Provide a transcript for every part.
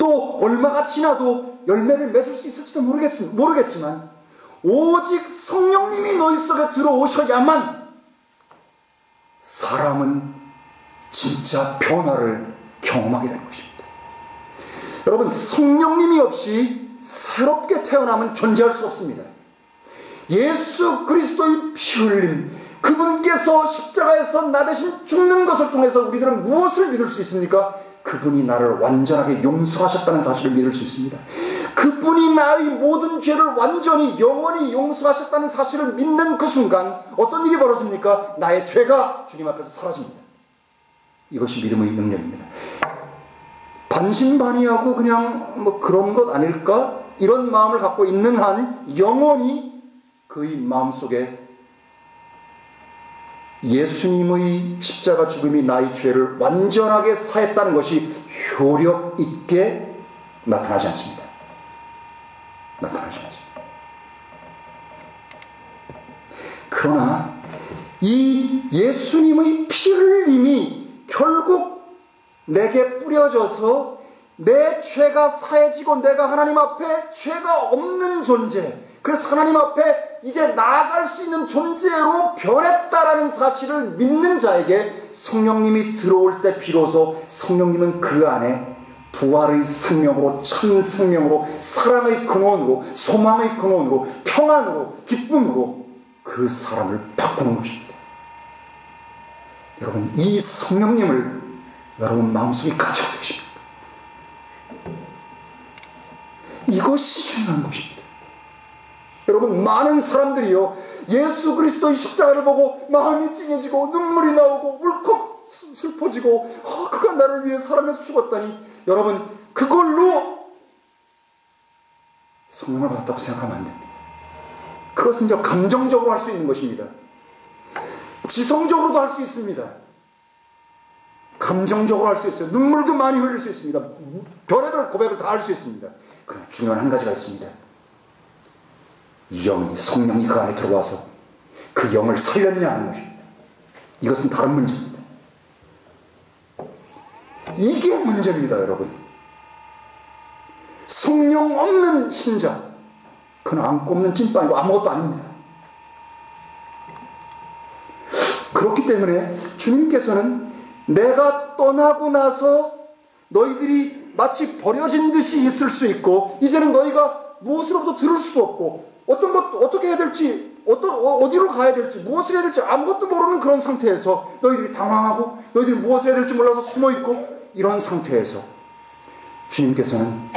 또 얼마가 지나도 열매를 맺을 수 있을지도 모르겠지만 오직 성령님이 너희 속에 들어오셔야만 사람은 진짜 변화를 경험하게 되는 것입니다. 여러분 성령님이 없이 새롭게 태어나면 존재할 수 없습니다. 예수 그리스도의 피 흘림 그분께서 십자가에서 나 대신 죽는 것을 통해서 우리들은 무엇을 믿을 수 있습니까? 그분이 나를 완전하게 용서하셨다는 사실을 믿을 수 있습니다. 그분이 나의 모든 죄를 완전히 영원히 용서하셨다는 사실을 믿는 그 순간 어떤 일이 벌어집니까? 나의 죄가 주님 앞에서 사라집니다. 이것이 믿음의 능력입니다. 반신반의하고 그냥 뭐 그런 것 아닐까? 이런 마음을 갖고 있는 한 영원히 그의 마음속에 예수님의 십자가 죽음이 나의 죄를 완전하게 사했다는 것이 효력 있게 나타나지 않습니다. 나타나지 않습니다. 그러나 이 예수님의 피 흘림이 결국 내게 뿌려져서 내 죄가 사해지고 내가 하나님 앞에 죄가 없는 존재, 그래서 하나님 앞에 이제 나아갈 수 있는 존재로 변했다라는 사실을 믿는 자에게 성령님이 들어올 때 비로소 성령님은 그 안에 부활의 생명으로 참 생명으로 사랑의 근원으로 소망의 근원으로 평안으로 기쁨으로 그 사람을 바꾸는 것입니다. 여러분 이 성령님을 여러분 마음속에 가지고 계십니다. 이것이 중요한 것입니다. 여러분 많은 사람들이요 예수 그리스도의 십자가를 보고 마음이 찡해지고 눈물이 나오고 울컥 슬퍼지고 어, 그가 나를 위해 사람에서 죽었다니 여러분 그걸로 성령을 받았다고 생각하면 안 됩니다. 그것은 이제 감정적으로 할 수 있는 것입니다. 지성적으로도 할 수 있습니다. 감정적으로 할 수 있어요. 눈물도 많이 흘릴 수 있습니다. 별의별 고백을 다 할 수 있습니다. 그러나 중요한 한 가지가 있습니다. 영이 성령이 그 안에 들어와서 그 영을 살렸냐 하는 것입니다. 이것은 다른 문제입니다. 이게 문제입니다, 여러분. 성령 없는 신자, 그는 안 꼽는 찐빵이고 아무것도 아닙니다. 그렇기 때문에 주님께서는 내가 떠나고 나서 너희들이 마치 버려진 듯이 있을 수 있고, 이제는 너희가 무엇으로부터 들을 수도 없고, 어떤 것, 어떻게 해야 될지, 어떤, 어, 디로 가야 될지, 무엇을 해야 될지 아무것도 모르는 그런 상태에서 너희들이 당황하고 너희들이 무엇을 해야 될지 몰라서 숨어 있고 이런 상태에서 주님께서는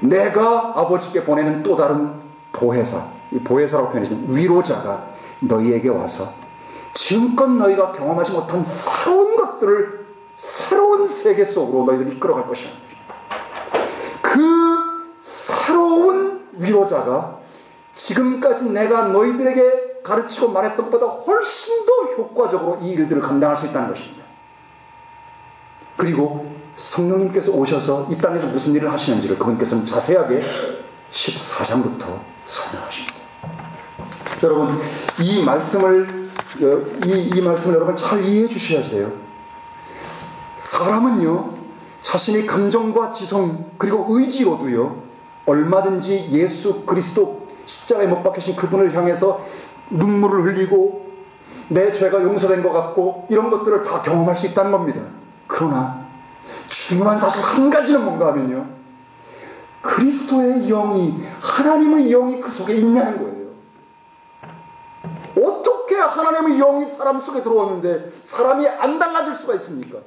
내가 아버지께 보내는 또 다른 보혜사, 이 보혜사라고 표현해주는 위로자가 너희에게 와서 지금껏 너희가 경험하지 못한 새로운 것들을 새로운 세계 속으로 너희들이 이끌어갈 것이야. 그 새로운 위로자가 지금까지 내가 너희들에게 가르치고 말했던 것보다 훨씬 더 효과적으로 이 일들을 감당할 수 있다는 것입니다. 그리고 성령님께서 오셔서 이 땅에서 무슨 일을 하시는지를 그분께서는 자세하게 14장부터 설명하십니다. 여러분, 이 말씀을, 이, 이 말씀을 여러분 잘 이해해 주셔야 돼요. 사람은요, 자신의 감정과 지성, 그리고 의지로도요, 얼마든지 예수 그리스도 십자가에 못 박히신 그분을 향해서 눈물을 흘리고 내 죄가 용서된 것 같고 이런 것들을 다 경험할 수 있다는 겁니다. 그러나 중요한 사실 한 가지는 뭔가 하면요. 그리스도의 영이 하나님의 영이 그 속에 있냐는 거예요. 어떻게 하나님의 영이 사람 속에 들어오는데 사람이 안 달라질 수가 있습니까?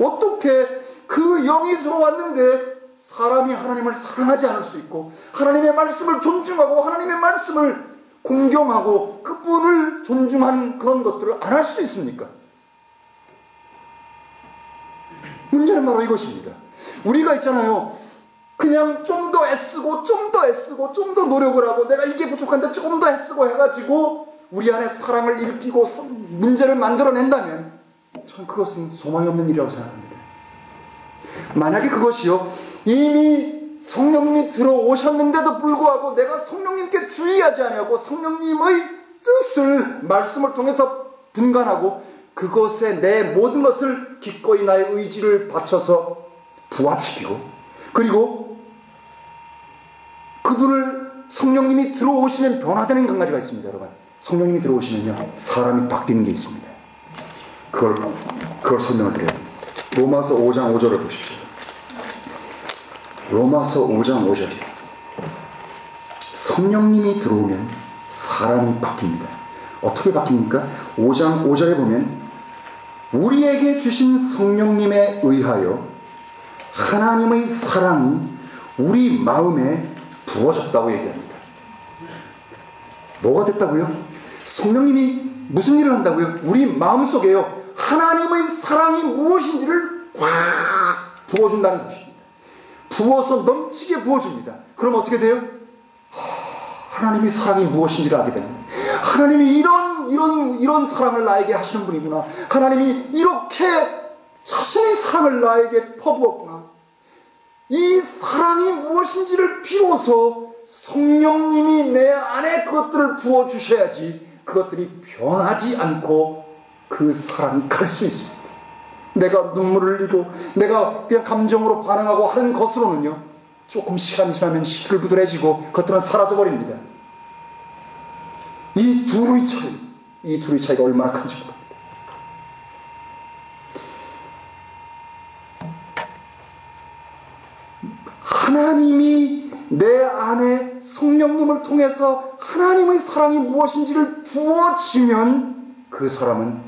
어떻게 그 영이 들어왔는데 사람이 하나님을 사랑하지 않을 수 있고 하나님의 말씀을 존중하고 하나님의 말씀을 공경하고 그분을 존중하는 그런 것들을 안 할 수 있습니까? 문제는 바로 이것입니다. 우리가 있잖아요. 그냥 좀 더 애쓰고 좀 더 애쓰고 좀 더 노력을 하고 내가 이게 부족한데 조금 더 애쓰고 해가지고 우리 안에 사랑을 일으키고 문제를 만들어낸다면 저는 그것은 소망이 없는 일이라고 생각합니다. 만약에 그것이요 이미 성령님이 들어오셨는데도 불구하고 내가 성령님께 주의하지 아니하고 성령님의 뜻을 말씀을 통해서 분간하고 그 그것에 내 모든 것을 기꺼이 나의 의지를 바쳐서 부합시키고 그리고 그분을 성령님이 들어오시면 변화되는 한 가지가 있습니다, 여러분. 성령님이 들어오시면요, 사람이 바뀌는 게 있습니다. 그걸, 그걸 설명을 됩니다. 로마서 5장 5절을 보십시오. 로마서 5장 5절. 성령님이 들어오면 사람이 바뀝니다. 어떻게 바뀝니까? 5장 5절에 보면 우리에게 주신 성령님에 의하여 하나님의 사랑이 우리 마음에 부어졌다고 얘기합니다. 뭐가 됐다고요? 성령님이 무슨 일을 한다고요? 우리 마음속에요. 하나님의 사랑이 무엇인지를 확 부어준다는 사실입니다. 부어서 넘치게 부어줍니다. 그럼 어떻게 돼요? 하나님의 사랑이 무엇인지를 알게 됩니다. 하나님이 이런 이런 이런 사랑을 나에게 하시는 분이구나. 하나님이 이렇게 자신의 사랑을 나에게 퍼부었구나. 이 사랑이 무엇인지를 비로소 성령님이 내 안에 그것들을 부어 주셔야지 그것들이 변하지 않고 그 사랑이 갈 수 있습니다. 내가 눈물을 흘리고 내가 그냥 감정으로 반응하고 하는 것으로는요 조금 시간이 지나면 시들부들해지고 그것들은 사라져버립니다. 이 둘의 차이, 이 둘의 차이가 얼마나 큰지 모릅니다. 하나님이 내 안에 성령님을 통해서 하나님의 사랑이 무엇인지를 부어지면 그 사람은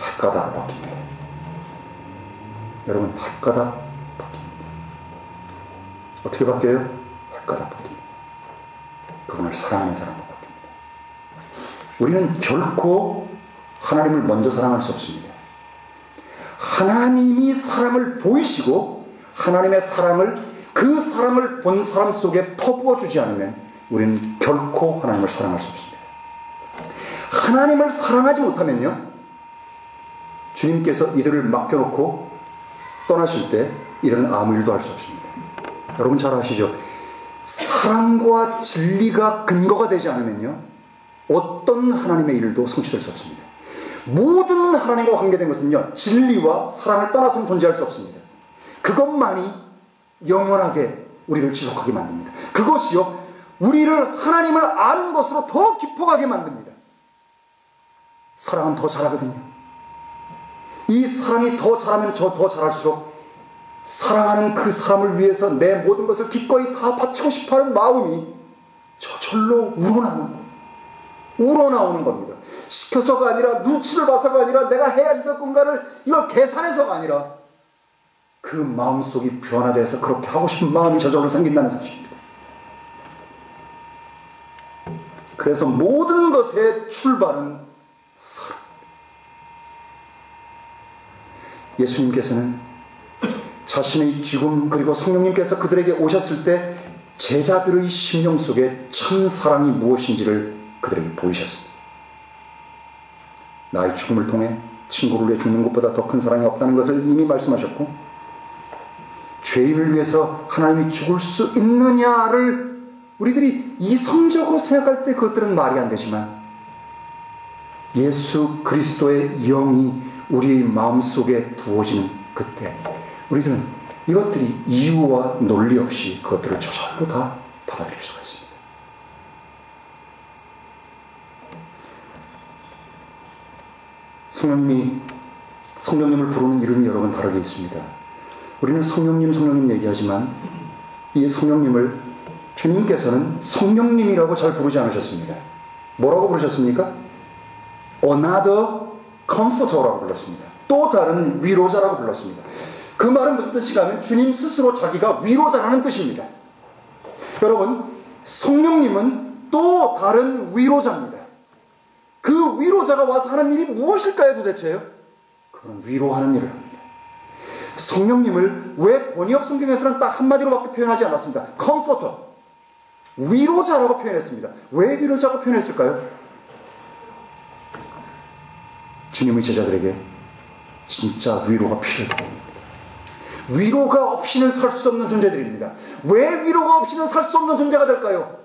헷가닥 바뀝니다. 여러분, 헷가닥 바뀝니다. 어떻게 바뀌어요? 헷가닥 바뀝니다. 그분을 사랑하는 사람으로 바뀝니다. 우리는 결코 하나님을 먼저 사랑할 수 없습니다. 하나님이 사랑을 보이시고 하나님의 사랑을 그 사랑을 본 사람 속에 퍼부어 주지 않으면 우리는 결코 하나님을 사랑할 수 없습니다. 하나님을 사랑하지 못하면요. 주님께서 이들을 맡겨놓고 떠나실 때 이들은 아무 일도 할 수 없습니다. 여러분 잘 아시죠? 사랑과 진리가 근거가 되지 않으면요. 어떤 하나님의 일도 성취될 수 없습니다. 모든 하나님과 관계된 것은요. 진리와 사랑을 떠나서는 존재할 수 없습니다. 그것만이 영원하게 우리를 지속하게 만듭니다. 그것이요. 우리를 하나님을 아는 것으로 더 깊어가게 만듭니다. 사랑은 더 잘하거든요. 이 사랑이 더 잘하면 저 더 잘할수록 사랑하는 그 사람을 위해서 내 모든 것을 기꺼이 다 바치고 싶어 하는 마음이 저절로 우러나오는 거 우러나오는 겁니다. 시켜서가 아니라 눈치를 봐서가 아니라 내가 해야지 될 건가를 이걸 계산해서가 아니라 그 마음속이 변화돼서 그렇게 하고 싶은 마음이 저절로 생긴다는 사실입니다. 그래서 모든 것의 출발은 사랑. 예수님께서는 자신의 죽음 그리고 성령님께서 그들에게 오셨을 때 제자들의 심령 속에 참 사랑이 무엇인지를 그들에게 보이셨습니다. 나의 죽음을 통해 친구를 위해 죽는 것보다 더 큰 사랑이 없다는 것을 이미 말씀하셨고 죄인을 위해서 하나님이 죽을 수 있느냐를 우리들이 이성적으로 생각할 때 그것들은 말이 안 되지만 예수 그리스도의 영이 우리 마음속에 부어지는 그때 우리들은 이것들이 이유와 논리 없이 그것들을 저절로 다 받아들일 수가 있습니다. 성령님이 성령님을 부르는 이름이 여러 번 다르게 있습니다. 우리는 성령님 성령님 얘기하지만 이 성령님을 주님께서는 성령님이라고 잘 부르지 않으셨습니다. 뭐라고 부르셨습니까? Another Comforter라고 불렀습니다. 또 다른 위로자라고 불렀습니다. 그 말은 무슨 뜻인가 하면 주님 스스로 자기가 위로자라는 뜻입니다. 여러분, 성령님은 또 다른 위로자입니다. 그 위로자가 와서 하는 일이 무엇일까요 도대체요? 그런 위로하는 일을 합니다. 성령님을 왜 번역 성경에서는 딱 한마디로밖에 표현하지 않았습니다. 컴포터. 위로자라고 표현했습니다. 왜 위로자고 표현했을까요? 주님의 제자들에게 진짜 위로가 때문입니다. 위로가 없이는 살 수 없는 존재들입니다. 왜 위로가 없이는 살 수 없는 존재가 될까요?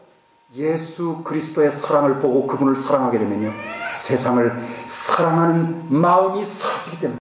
예수 그리스도의 사랑을 보고 그분을 사랑하게 되면요. 세상을 사랑하는 마음이 사라지기 때문에